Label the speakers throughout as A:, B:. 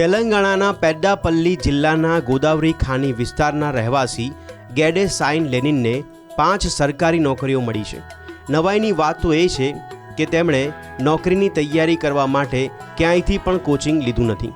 A: તેલંગાણાના પેડ્ડાપલ્લી જિલ્લાના ગોદાવરી ખાની વિસ્તારના રહેવાસી ગેડે સાઇન લેનિનને પાંચ સરકારી નોકરીઓ મળી છે. નવાઈની વાત તો એ છે કે તેમણે નોકરીની તૈયારી કરવા માટે ક્યાંયથી પણ કોચિંગ લીધું નથી.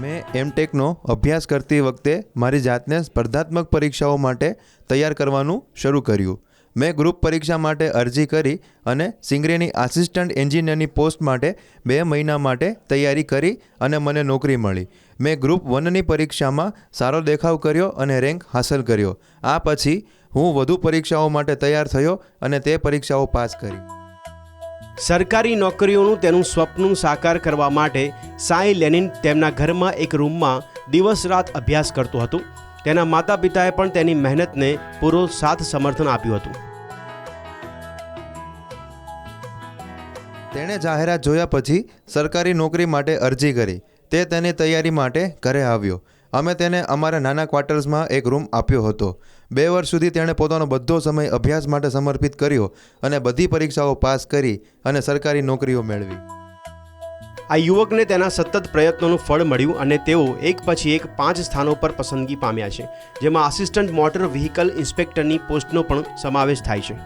B: મેં એમટેકનો અભ્યાસ કરતી વખતે મારી જાતને સ્પર્ધાત્મક પરીક્ષાઓ માટે તૈયાર કરવાનું શરૂ કર્યું. મેં ગ્રુપ પરીક્ષા માટે અરજી કરી અને સિંગરેની આસિસ્ટન્ટ એન્જિનિયરની પોસ્ટ માટે બે મહિના માટે તૈયારી કરી અને મને નોકરી મળી. મેં ગ્રુપ વનની પરીક્ષામાં સારો દેખાવ કર્યો અને રેન્ક હાંસલ કર્યો. આ પછી હું વધુ પરીક્ષાઓ માટે તૈયાર થયો અને તે પરીક્ષાઓ પાસ કરી.
A: સરકારી નોકરીઓનું તેનું સ્વપ્ન સાકાર કરવા માટે સાઈ લેનિન તેમના ઘરમાં એક રૂમમાં દિવસ રાત અભ્યાસ કરતો હતો. તેના માતા પિતાએ પણ તેની મહેનતને પૂરો સાથ સમર્થન આપ્યું હતું.
B: તેણે જાહેરાત જોયા પછી સરકારી નોકરી માટે અરજી કરી. તે તેની તૈયારી માટે ઘરે આવ્યો. અમે તેને અમારા નાના ક્વાર્ટર્સમાં એક રૂમ આપ્યો હતો. બે વર્ષ સુધી તેણે પોતાનો બધો સમય અભ્યાસ માટે સમર્પિત કર્યો અને બધી પરીક્ષાઓ પાસ કરી અને સરકારી નોકરીઓ મેળવી.
A: આ યુવકને તેના સતત પ્રયત્નોનું ફળ મળ્યું અને તેઓ એક પછી એક પાંચ સ્થાનો પર પસંદગી પામ્યા છે, જેમાં આસિસ્ટન્ટ મોટર વ્હીકલ ઇન્સ્પેક્ટરની પોસ્ટનો પણ સમાવેશ થાય છે.